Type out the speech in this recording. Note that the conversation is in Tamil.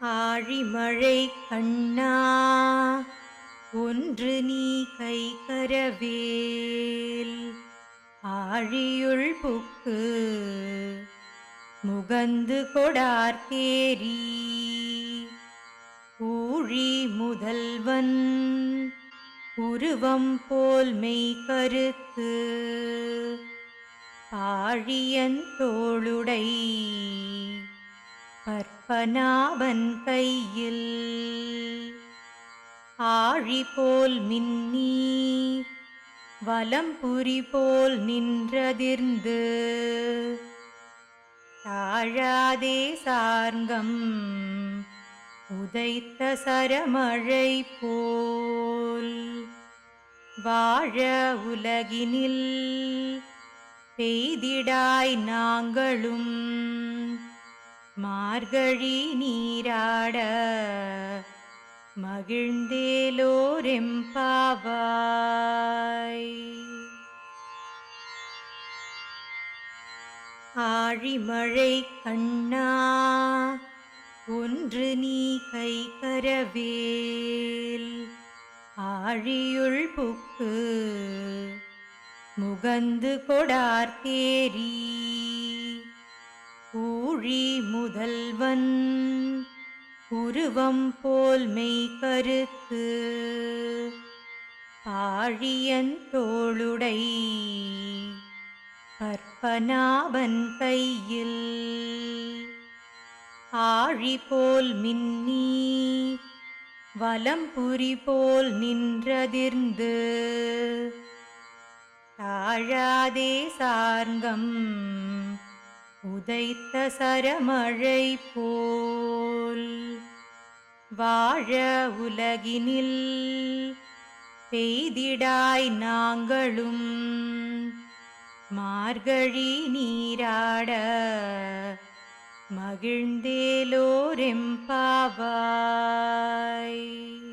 ஆழிமழை கண்ணா ஒன்று நீ கை கரவேல். ஆழியுள் புக்கு முகந்து கொடார்கேரி ஊழி முதல்வன் உருவம் போல் மெய் கருத்து. ஆழியன் தோளுடை பற்பனாவன் கையில் ஆழி போல் மின்னி வலம்புரி போல் நின்றதிர்ந்து. தாழாதே சார்கம் உதைத்த சரமழை போல் வாழ உலகினில் பெய்திடாய் நாங்களும். மார்கழி நீராட மகிழ்ந்தேலோரெம்பாவாய் ஆழிமழை கண்ணா ஒன்று நீ கை கரவேல். ஆழியுள் புக்கு முகந்து கொடார்த்தேரீ ஊழி முதல்வன். உருவம் போல் மெய் கருத்து. ஆழியன் தோளுடை. கற்பனாவன் கையில். ஆழி போல் மின்னி. வலம்புரி போல் நின்றதிர்ந்து. தாழாதே சார்ந்தம் உதைத்த சரமழை போல் வாழ உலகினில் பெய்திடாய் நாங்களும் மார்கழி நீராட மகிழ்ந்தேலோரெம்பாவாய்